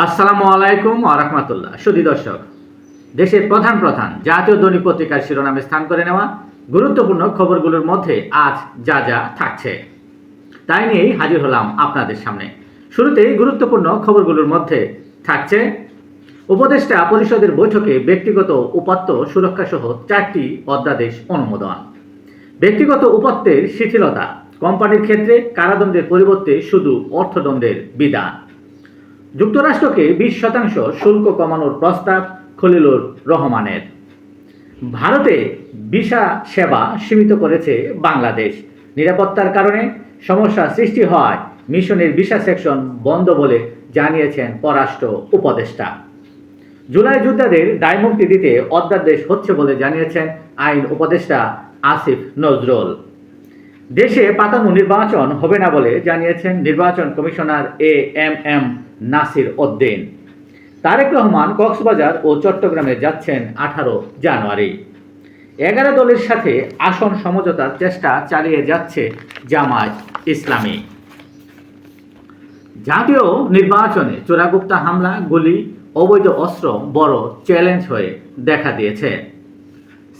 আসসালামু আলাইকুম আরহামতুল্লাহ সুদী দর্শক, দেশের প্রধান প্রধান জাতীয় দৈনিক পত্রিকার শিরোনামে স্থান করে নেওয়া গুরুত্বপূর্ণ খবরগুলোর মধ্যে আজ যা যা থাকছে, তাই নিয়েই হাজির হলাম আপনাদের সামনে। শুরুতেই গুরুত্বপূর্ণ খবরগুলোর মধ্যে থাকছে, উপদেষ্টা পরিষদের বৈঠকে ব্যক্তিগত উপাত্ত সুরক্ষা সহ চারটি অধ্যাদেশ অনুমোদন। ব্যক্তিগত উপাত্তের শিথিলতা, কোম্পানির ক্ষেত্রে কারাদণ্ডের পরিবর্তে শুধু অর্থদণ্ডের বিধান। যুক্তরাষ্ট্রকে বিশ শতাংশ শুল্ক কমানোর প্রস্তাব খলিলুর রহমানের। ভারতে ভিসা সেবা সীমিত করেছে বাংলাদেশ। নিরাপত্তার কারণে সমস্যা সৃষ্টি হওয়ায় মিশনের ভিসা সেকশন বন্ধ বলে জানিয়েছেন পররাষ্ট্র উপদেষ্টা। জুলাই যোদ্ধাদের দায়মুক্তি দিতে অধ্যাদেশ হচ্ছে বলে জানিয়েছেন আইন উপদেষ্টা আসিফ নজরুল। দেশে পাতানো নির্বাচন হবে না বলে জানিয়েছেন নির্বাচন commissioner A M M Nasir Uddin. Tarek Rahman Cox's Bazar ও চট্টগ্রামে যাচ্ছেন আঠারো জানুয়ারি। এগারো দলের সাথে আসন সমঝোতার চেষ্টা চালিয়ে যাচ্ছে জামায়াত ইসলামী। জাতীয় নির্বাচনে চোরাগুপ্তা হামলা, গুলি, অবৈধ অস্ত্র, বড় চ্যালেঞ্জ হয়ে দেখা দিয়েছে।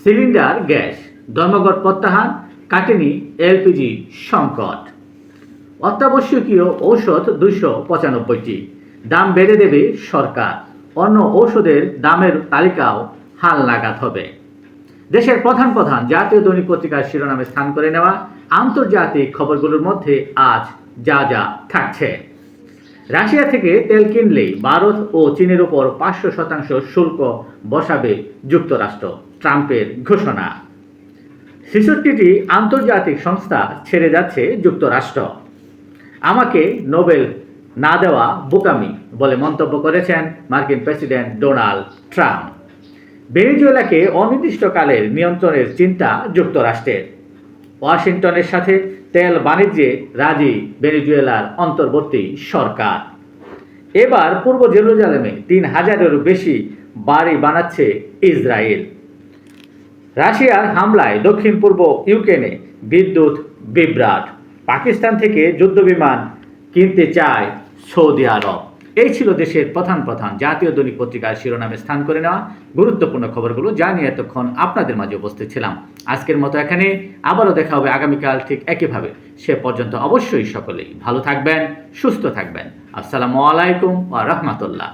সিলিন্ডার, গ্যাস, ধর্মঘট প্রত্যাহার, কাটেনি এলপিজি সংকট। অত্যাবশ্যকীয় ঔষধ দুইশো পঁচানব্বইটি। দাম বেড়ে দেবে সরকার। অন্য ঔষধের দামের তালিকাও হাল লাগাত হবে। দেশের প্রধান প্রধান জাতীয় দৈনিক পত্রিকার শিরোনামে স্থান করে নেওয়া আন্তর্জাতিক খবরগুলোর মধ্যে আজ যা যা থাকছে। রাশিয়া থেকে তেল কিনলেই ভারত ও চীনের উপর পাঁচশো শতাংশ শুল্ক বসাবে যুক্তরাষ্ট্র, ট্রাম্পের ঘোষণা। ছেষট্টিটি আন্তর্জাতিক সংস্থা ছেড়ে যাচ্ছে যুক্তরাষ্ট্র। আমাকে নোবেল না দেওয়া বোকামি বলে মন্তব্য করেছেন মার্কিন প্রেসিডেন্ট ডোনাল্ড ট্রাম্প। ভেনেজুয়েলাকে অনির্দিষ্টকালের নিয়ন্ত্রণের চিন্তা যুক্তরাষ্ট্রের। ওয়াশিংটনের সাথে তেল বাণিজ্যে রাজি ভেনেজুয়েলার অন্তর্বর্তী সরকার। এবার পূর্ব জেরুজালেমে তিন হাজারেরও বেশি বাড়ি বানাচ্ছে ইসরায়েল। রাশিয়ার হামলায় দক্ষিণ পূর্ব ইউক্রেনে বিদ্যুৎ বিভ্রাট। পাকিস্তান থেকে যুদ্ধবিমান কিনতে চায় সৌদি আরব। এই ছিল দেশের প্রধান প্রধান জাতীয় দৈনিক পত্রিকার শিরোনামে স্থান করে নেওয়া গুরুত্বপূর্ণ খবরগুলো যা নিয়ে এতক্ষণ আপনাদের মাঝে উপস্থিত ছিলাম। আজকের মতো এখানে আবারও দেখা হবে আগামীকাল ঠিক একইভাবে। সে পর্যন্ত অবশ্যই সকলেই ভালো থাকবেন, সুস্থ থাকবেন। আসসালামু আলাইকুম ওয়া রাহমাতুল্লাহ।